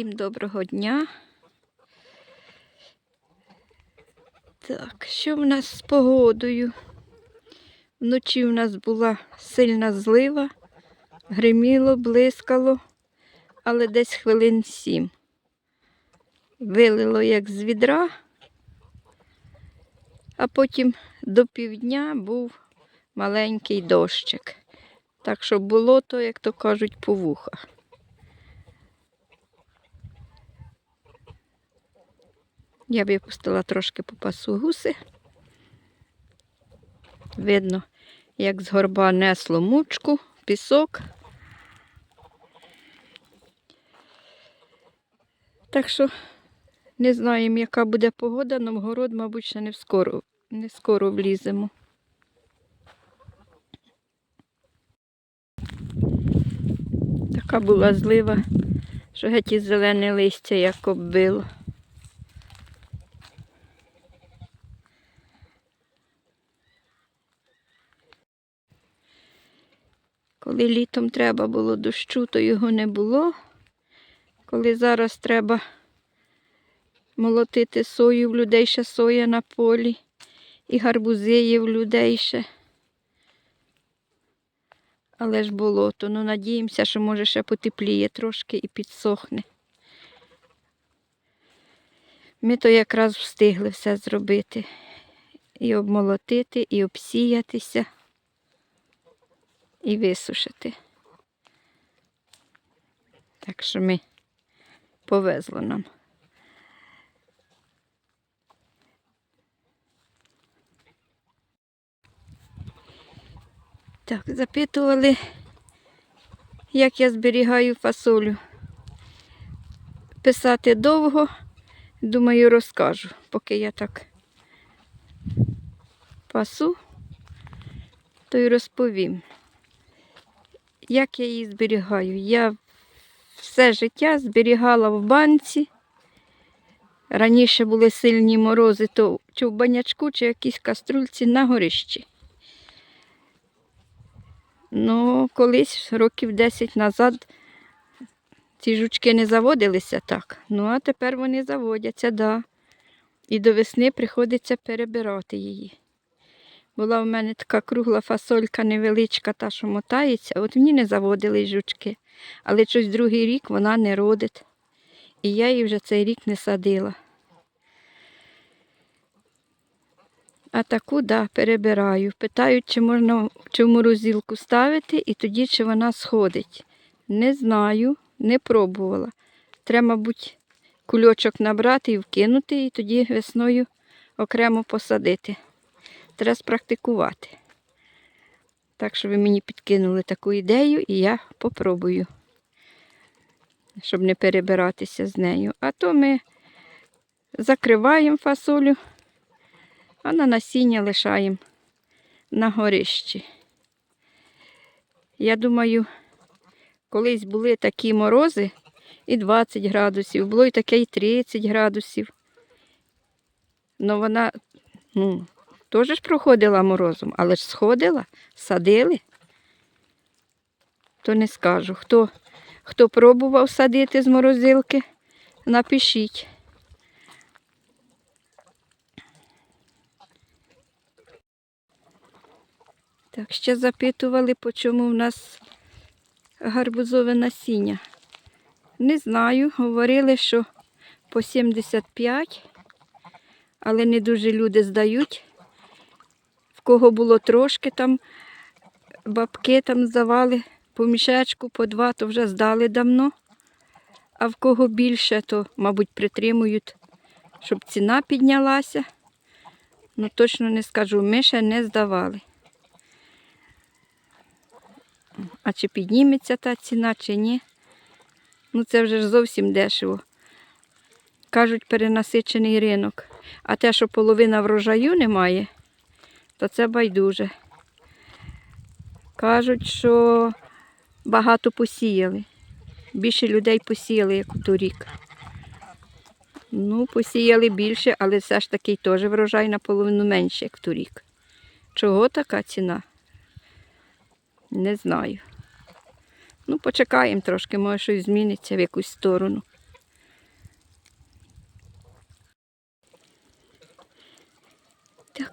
Всім доброго дня. Так, що в нас з погодою? Вночі в нас була сильна злива, гриміло, блискало, але десь хвилин сім. Вилило як з відра, а потім до півдня був маленький дощик. Так що було то, як то кажуть, по вухах. Я випустила трошки по пасу гуси. Видно, як з горба несло мучку, пісок. Так що не знаємо, яка буде погода, але в город, мабуть, ще не скоро, не скоро вліземо. Така була злива, що геть і зелене листя як оббило. Коли літом треба було дощу, то його не було. Коли зараз треба молотити сою, в людей ще соя на полі, і гарбузи є в людей ще. Але ж болото. Ну, надіємося, що може ще потепліє трошки і підсохне. Ми то якраз встигли все зробити. І обмолотити, і обсіятися і висушити. Так що ми повезло нам. Так, запитували, як я зберігаю фасолю. Писати довго, думаю, розкажу, поки я так пасу, то й розповім. Як я її зберігаю? Я все життя зберігала в банці. Раніше були сильні морози, то чи в банячку, чи в якійсь каструльці на горищі. Ну, колись, років 10 назад, ці жучки не заводилися так. Ну, а тепер вони заводяться, да. І до весни приходиться перебирати її. Була в мене така кругла фасолька невеличка, та, що мотається, от ній не заводили жучки. Але щось другий рік вона не родить. І я її вже цей рік не садила. А таку, да, перебираю. Питають, чи можна чи в морозилку ставити, і тоді чи вона сходить. Не знаю, не пробувала. Треба, мабуть, кульочок набрати і вкинути, і тоді весною окремо посадити. Треба спрактикувати. Так що ви мені підкинули таку ідею, і я попробую, щоб не перебиратися з нею. А то ми закриваємо фасолю, а на насіння лишаємо на горищі. Я думаю, колись були такі морози і 20 градусів, було і таке і 30 градусів. Ну вона, ну, теж ж проходила морозом, але ж сходила, садили. То не скажу. Хто, хто пробував садити з морозилки, напишіть. Так, ще запитували, по чому в нас гарбузове насіння. Не знаю, говорили, що по 75, але не дуже люди здають. В кого було трошки там, бабки там здавали по мішечку, по два, то вже здали давно. А в кого більше, то, мабуть, притримують, щоб ціна піднялася. Ну, точно не скажу, ми ще не здавали. А чи підніметься та ціна, чи ні. Ну, це вже ж зовсім дешево. Кажуть, перенасичений ринок. А те, що половина врожаю немає, то це байдуже. Кажуть, що багато посіяли. Більше людей посіяли, як у торік. Ну, посіяли більше, але все ж таки теж врожай наполовину менше, як торік. Чого така ціна? Не знаю. Ну, почекаємо трошки, може щось зміниться в якусь сторону.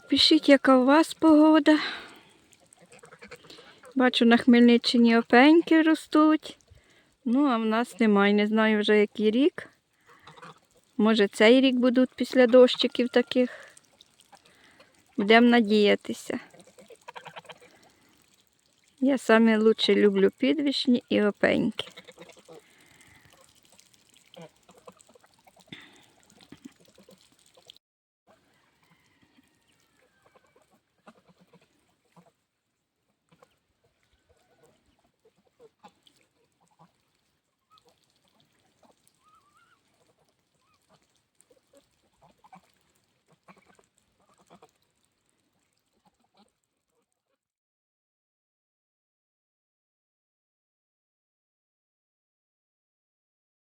Пишіть, яка у вас погода. Бачу, на Хмельниччині опеньки ростуть. Ну, а в нас немає. Не знаю вже який рік. Може, цей рік будуть після дощиків таких. Будемо надіятися. Я саме лучше люблю підвішні і опеньки.